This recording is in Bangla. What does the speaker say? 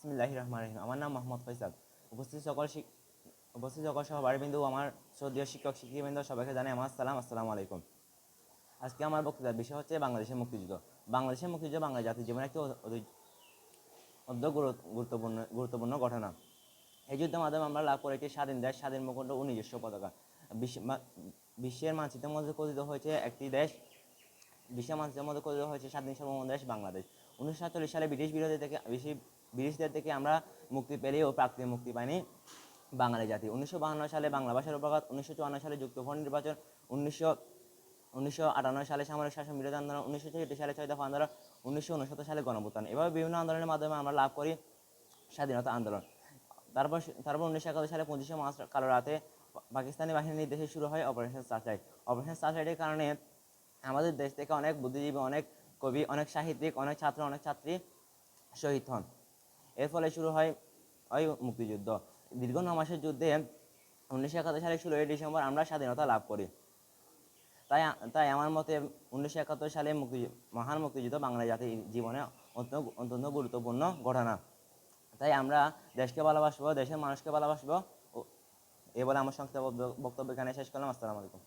বিসমিল্লাহির রহমান রহিম। আমার নাম মোহাম্মদ ফৈসাল উপস্থিত সকল উপস্থিত সকল সহবারবিন্দু আমার শ্রদ্ধীয় শিক্ষক, শিক্ষিকাবৃন্দ সবাইকে জানাই আমার সালাম, আসসালামু আলাইকুম। আজকে আমার বক্তৃতার বিষয় হচ্ছে বাংলাদেশের মুক্তিযুদ্ধ। বাংলাদেশের মুক্তিযুদ্ধ বাংলা জাতির জীবনে একটি অত্যন্ত গুরুত্বপূর্ণ গুরুত্বপূর্ণ ঘটনা। এই যুদ্ধের মাধ্যমে আমরা লাভ করেছি স্বাধীন দেশ, স্বাধীন মুকুণ্ড ও নিজস্ব পতাকা। বিশ্ব- বিশ্বের মানচিত্রের মধ্যে কথিত হয়েছে একটি দেশ। বিশ্বের মানচিত্রের মধ্যে কথিত হয়েছে স্বাধীন সার্বভৌম দেশ বাংলাদেশ। উনিশশো সাতচল্লিশ সালে ব্রিটিশ বিরোধী থেকে বেশি ব্রিটিশদের থেকে আমরা মুক্তি পেলেও প্রাকৃতিক মুক্তি পাইনি বাঙালি জাতি। উনিশশো সালে বাংলা ভাষার উপঘাত উনিশশো চুয়ান্ন সালে যুক্তফ্রন্ট নির্বাচন, উনিশশো উনিশশো সালে সামরিক শাসন, বিরোধী আন্দোলন, উনিশশো ছেষট্টি সালে ছয় দফা আন্দোলন, উনিশশো উনসত্তর সালে গণভুত্থান। এভাবে বিভিন্ন আন্দোলনের মাধ্যমে আমরা লাভ করি স্বাধীনতা আন্দোলন। তারপর তারপর উনিশশো একাত্তর সালে পঁচিশে মার্চ কালো রাতে পাকিস্তানি বাহিনীর নির্দেশে শুরু হয় অপারেশন সার্চলাইট অপারেশন সার্চলাইটের কারণে আমাদের দেশ থেকে অনেক বুদ্ধিজীবী, অনেক কবি, অনেক সাহিত্যিক, অনেক ছাত্র, অনেক ছাত্রী শহীদ হন। এর ফলে শুরু হয় ওই মুক্তিযুদ্ধ। দীর্ঘ ন মাসের যুদ্ধে উনিশশো একাত্তর সালে ষোলোই ডিসেম্বর আমরা স্বাধীনতা লাভ করি। তাই তাই আমার মতে উনিশশো একাত্তর সালে মুক্তি, মহান মুক্তিযুদ্ধ বাংলা জাতির জীবনে অত্যন্ত অত্যন্ত গুরুত্বপূর্ণ ঘটনা। তাই আমরা দেশকে ভালোবাসবো, দেশের মানুষকে ভালোবাসবো। এ বলে আমার সংক্ষিপ্ত বক্তব্য এখানে শেষ করলাম। আসসালামু আলাইকুম।